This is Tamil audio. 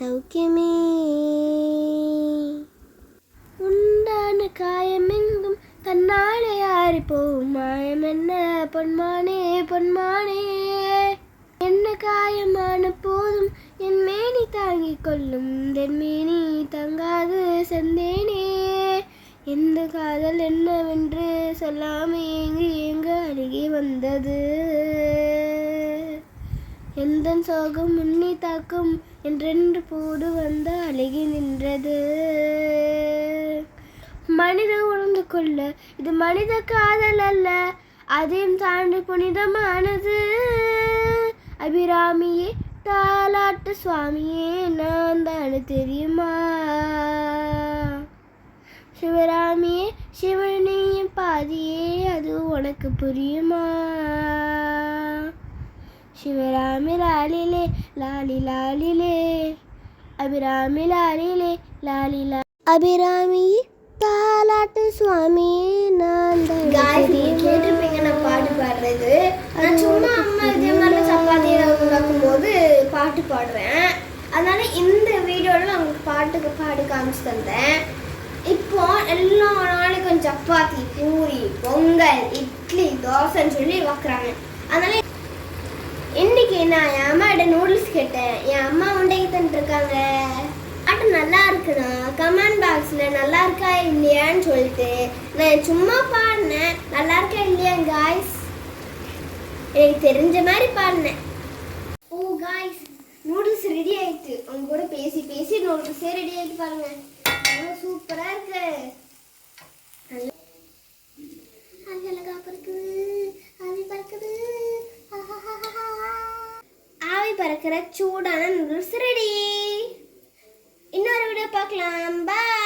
சௌக்கியமே. உண்டான காயமெங்கும் தன்னாலே ஆறி போகும் மாயம் என்ன? பொன்மானே பொன்மானே. என்ன காயமான போதும் என் மேனி தாங்கிக் கொள்ளும். தென்மேனி தங்காது செந்தேனே. எந்த காதல் என்னவென்று சொல்லாம ஏங்கி ஏங்க அருகே வந்தது. எந்த சோகம் உன்னி தாக்கும்? என்றென்று போடு வந்த அழகி நின்றது. மனித உணர்ந்து கொள்ள இது மனித காதல் அல்ல. அதையும் தாண்டி புனிதமானது. அபிராமியே தாலாட்டு சுவாமியே நான் தான் தெரியுமா? சிவராமியே சிவனையும் பாதியே அது உனக்கு புரியுமா? சிவராமி லாலிலே லாலி லாலிலே அபிராமி லாலிலே லாலி லா அபிராமி தாலாட்டு சுவாமியே நான் கேட்டிருப்பீங்க நான் பாட்டு பாடுறது நான் சும்மா அம்மா இதே மாதிரி சப்பாத்தி ஏதாவது உண்டாக்கும் போது பாட்டு பாடுறேன் அதனால இந்த வீடியோவில் நான் உங்களுக்கு பாட்டுக்கு பாடி காமிச்சு தந்தேன் இப்போ எல்லா நாளைக்கும் சப்பாத்தி பூரி பொங்கல் இட்லி தோசைன்னு சொல்லி வைக்கிறாங்க அதனால நான் என் அம்மாட்ட நூடுல்ஸ் கேட்டேன். என் அம்மா உண்டைக்கு தந்துருக்காங்க பாட்டு நல்லா இருக்குண்ணா கமெண்ட் பாக்ஸில் நல்லா இருக்கா இல்லையான்னு சொல்லிட்டு நான் சும்மா பாடினேன். நல்லா இருக்கா இல்லையா காய்ஸ் எனக்கு தெரிஞ்ச மாதிரி பாடினேன். ஓ காய்ஸ் நூடுல்ஸ் ரெடி ஆயிடுச்சு உங்க கூட பேசி பேசி நூடுல்ஸே ரெடி ஆயிட்டு பாருங்க. பறக்கிற சூடான நூடுல்ஸ் ரெடி இன்னொரு வீடியோ பார்க்கலாம். பாய்